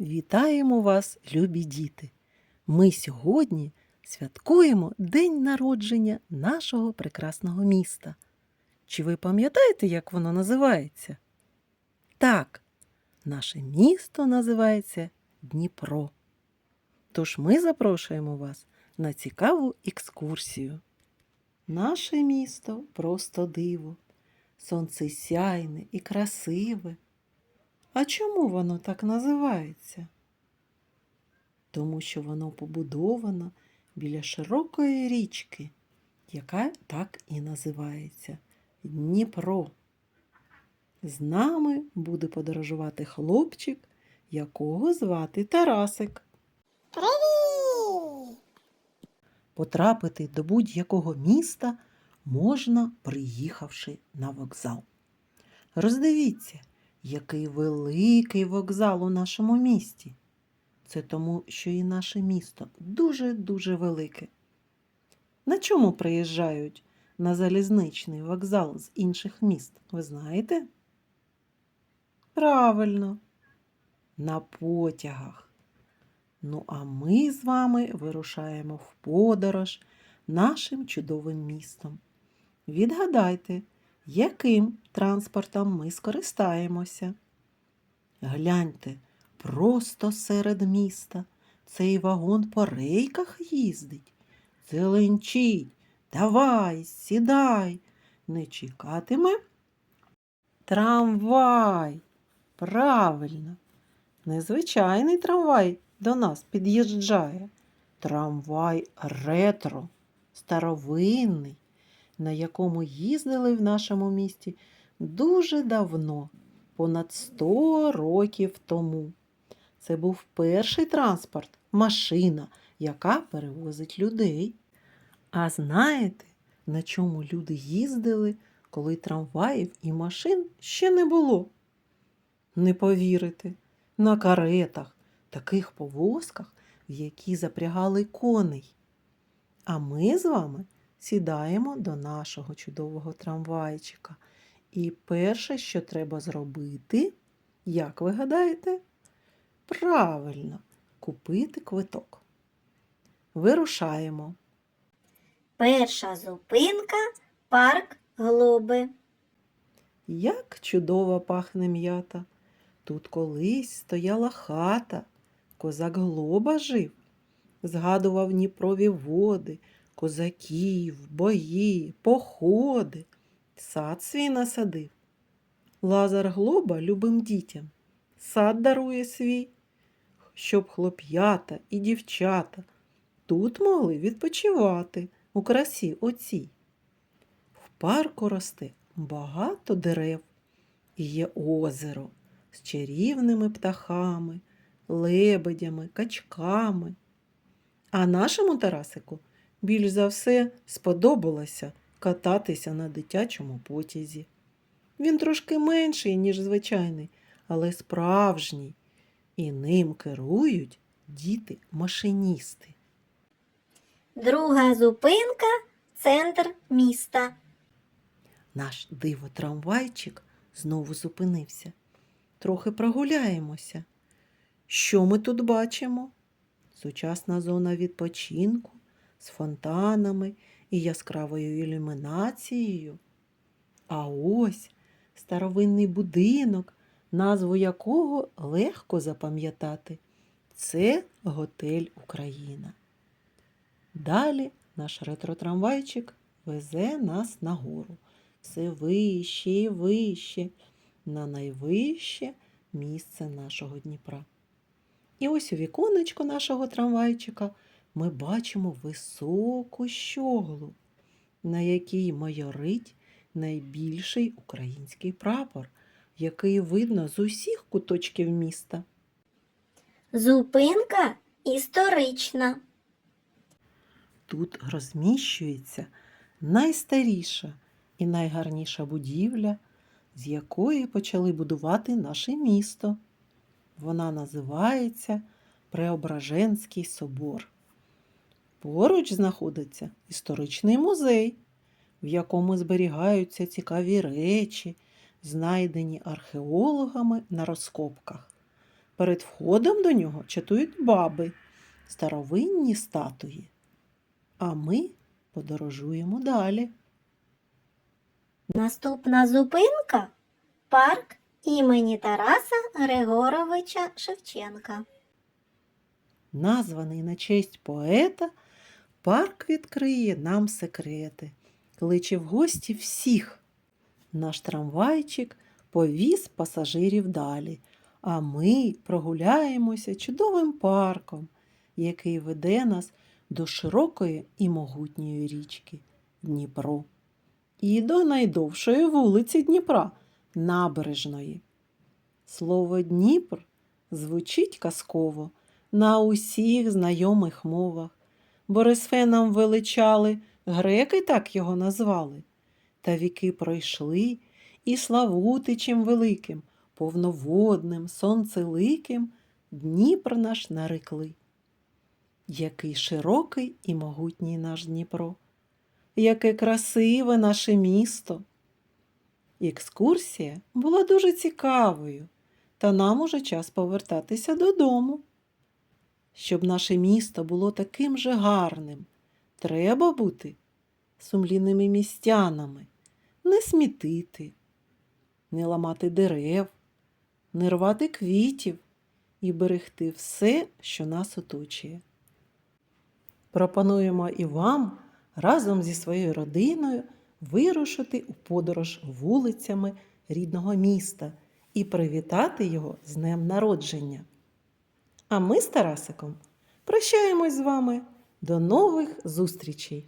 Вітаємо вас, любі діти! Ми сьогодні святкуємо День народження нашого прекрасного міста. Чи ви пам'ятаєте, як воно називається? Так, наше місто називається Дніпро. Тож ми запрошуємо вас на цікаву екскурсію. Наше місто просто диво, сонцесяйне і красиве. А чому воно так називається? Тому що воно побудовано біля широкої річки, яка так і називається Дніпро. З нами буде подорожувати хлопчик, якого звати Тарасик. Привіт! Потрапити до будь-якого міста можна, приїхавши на вокзал. Роздивіться, який великий вокзал у нашому місті. Це тому, що і наше місто дуже-дуже велике. На чому приїжджають на залізничний вокзал з інших міст, ви знаєте? Правильно, на потягах. Ну, а ми з вами вирушаємо в подорож нашим чудовим містом. Відгадайте, яким транспортом ми скористаємося. Гляньте, просто серед міста цей вагон по рейках їздить. Зеленчить, давай, сідай, не чекатиме. Трамвай. Правильно. Незвичайний трамвай до нас під'їжджає. Трамвай ретро, старовинний, на якому їздили в нашому місті дуже давно, понад 100 років тому. Це був перший транспорт, машина, яка перевозить людей. А знаєте, на чому люди їздили, коли трамваїв і машин ще не було? Не повірите, на каретах, таких повозках, в які запрягали коней. А ми з вами сідаємо до нашого чудового трамвайчика. І перше, що треба зробити, як ви гадаєте? Правильно, купити квиток. Вирушаємо. Перша зупинка парк Глоби. Як чудово пахне м'ята. Тут колись стояла хата, козак Глоба жив, згадував Дніпрові води, козаків, бої, походи, сад свій насадив. Лазар Глоба любим дітям сад дарує свій, щоб хлоп'ята і дівчата тут могли відпочивати у красі оцій. В парку росте багато дерев і є озеро з чарівними птахами, лебедями, качками. А нашому Тарасику більш за все сподобалося кататися на дитячому потязі. Він трошки менший, ніж звичайний, але справжній, і ним керують діти-машиністи. Друга зупинка центр міста. Наш диво-трамвайчик знову зупинився. Трохи прогуляємося. Що ми тут бачимо? Сучасна зона відпочинку з фонтанами і яскравою ілюмінацією. А ось старовинний будинок, назву якого легко запам'ятати. Це готель Україна. Далі наш ретро-трамвайчик везе нас нагору. Все вище і вище, на найвище місце нашого Дніпра. І ось у віконечко нашого трамвайчика ми бачимо високу щоглу, на якій майорить найбільший український прапор, який видно з усіх куточків міста. Зупинка історична. Тут розміщується найстаріша і найгарніша будівля, з якої почали будувати наше місто. Вона називається Преображенський собор. Поруч знаходиться історичний музей, в якому зберігаються цікаві речі, знайдені археологами на розкопках. Перед входом до нього чатують баби, старовинні статуї. А ми подорожуємо далі. Наступна зупинка парк імені Тараса Григоровича Шевченка. Названий на честь поета, парк відкриє нам секрети, кличе в гості всіх. Наш трамвайчик повіз пасажирів далі, а ми прогуляємося чудовим парком, який веде нас до широкої і могутньої річки Дніпро. І до найдовшої вулиці Дніпра набережної. Слово Дніпр звучить казково на усіх знайомих мовах. Борисфеном величали, греки так його назвали. Та віки пройшли, і Славутичем великим, повноводним, сонцеликим Дніпр наш нарекли. Який широкий і могутній наш Дніпро, яке красиве наше місто. Екскурсія була дуже цікавою, та нам уже час повертатися додому. Щоб наше місто було таким же гарним, треба бути сумлінними містянами, не смітити, не ламати дерев, не рвати квітів і берегти все, що нас оточує. Пропонуємо і вам разом зі своєю родиною вирушити у подорож вулицями рідного міста і привітати його з днем народження. А ми з Тарасиком прощаємось з вами. До нових зустрічей!